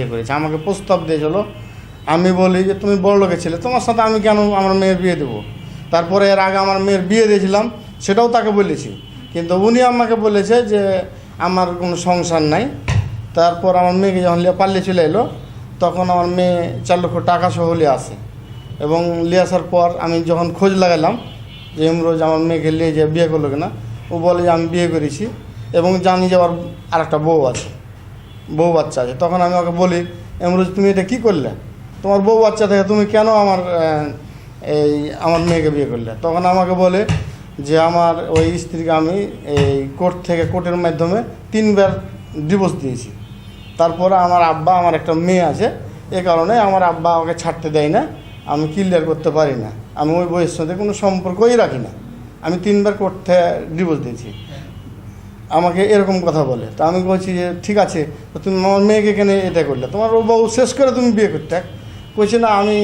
বিয়ে করেছে, আমাকে প্রস্তাব দিয়েছিল। আমি বলি যে, তুমি বড় লোকের ছেলে, তোমার সাথে আমি কেন আমার মেয়ের বিয়ে দেবো? তারপরে এর আগে আমার মেয়ের বিয়ে দিয়েছিলাম, সেটাও তাকে বলেছি। কিন্তু উনি আমাকে বলেছে যে, আমার কোনো সংসার নাই। তারপর আমার মেয়েকে যখন লিয়ে পাল্লে চলে এলো, তখন আমার মেয়ে চার লক্ষ টাকা সহ লিয়ে আসে। এবং লিয়ে আসার পর আমি যখন খোঁজ লাগালাম যে, ইমরোজ আমার মেয়েকে নিয়ে যে বিয়ে করল কিনা? ও বলে যে, আমি বিয়ে করেছি এবং জানি যে আমার আর একটা বউ আছে। বউ বাচ্চা আছে। তখন আমি ওকে বলি, এমরোজ, তুমি এটা কী করলে? তোমার বউ বাচ্চা থেকে তুমি কেন আমার এই, আমার মেয়েকে বিয়ে করলে? তখন আমাকে বলে যে, আমার ওই স্ত্রীকে আমি এই কোর্ট থেকে, কোর্টের মাধ্যমে তিনবার ডিভোর্স দিয়েছি। তারপরে আমার আব্বা, আমার একটা মেয়ে আছে। এ কারণে আমার আব্বা আমাকে ছাড়তে দেয় না। আমি ক্লিয়ার করতে পারি না। আমি ওই বইয়ের সাথে কোনো সম্পর্কই রাখি না। আমি তিনবার কোর্ট থেকে ডিভোর্স দিয়েছি। আমাকে এরকম কথা বলে। তা আমি বলছি যে, ঠিক আছে তুমি আমার মেয়েকে কেন এটা করলে? তোমার ও বউ শেষ করে তুমি বিয়ে করতে। কইছে, না, আমি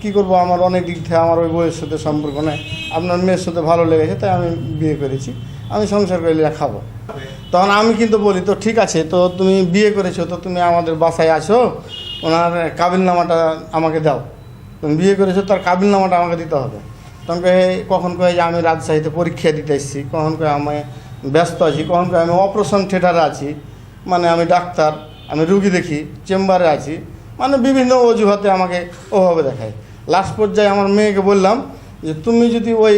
কি করব? আমার অনেক দিক থেকে আমার ওই বউয়ের সাথে সম্পর্ক নেই। আপনার মেয়ের সাথে ভালো লেগেছে, তাই আমি বিয়ে করেছি। আমি সংসার করে খাব। তখন আমি কিন্তু বলি, তো ঠিক আছে, তো তুমি বিয়ে করেছ, তো তুমি আমাদের বাসায় আসো ওনার কাবিলনামাটা আমাকে দাও। তুমি বিয়ে করেছ, তার কাবিলনামাটা আমাকে দিতে হবে। তখন কখন কয়ে যে আমি রাজশাহীতে পরীক্ষা দিতে এসেছি, কখন কয়ে আমি ব্যস্ত আছি, কখন আমি অপারেশন থিয়েটারে আছি মানে আমি ডাক্তার, আমি রুগী দেখি চেম্বারে আছি মানে বিভিন্ন অজুহাতে আমাকে ওভাবে দেখায়। লাস্ট পর্যায়ে আমার মেয়েকে বললাম যে, তুমি যদি ওই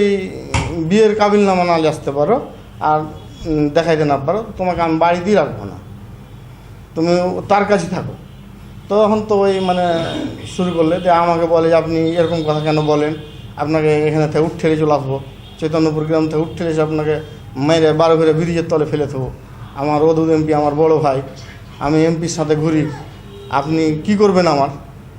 বিয়ের কাবিলনামা না নিয়ে আসতে পারো, আর দেখাইতে না পারো, তোমাকে আমি বাড়িতেই রাখব না। তুমি তার কাছে থাকো। তখন তো ওই মানে শুরু করলে, যে আমাকে বলে যে, আপনি এরকম কথা কেন বলেন? আপনাকে এখানে থেকে উঠ চলে আসব। চৈতন্যপুর গ্রাম থেকে উঠ ঠেলে এসে আপনাকে মেরে বারো ঘুরে ব্রিজের তলে ফেলে থবো। আমার রদুদ এমপি, আমার বড় ভাই, আমি এমপির সাথে ঘুরি। আপনি কি করবেন আমার?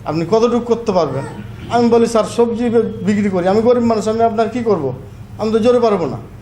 আপনি কতটুকু করতে পারবেন? আমি বলি, স্যার, সবজি বিক্রি করি। আমি গরিব মানুষ, আমি আপনার কি করব? আমি তো জোরে পারব না।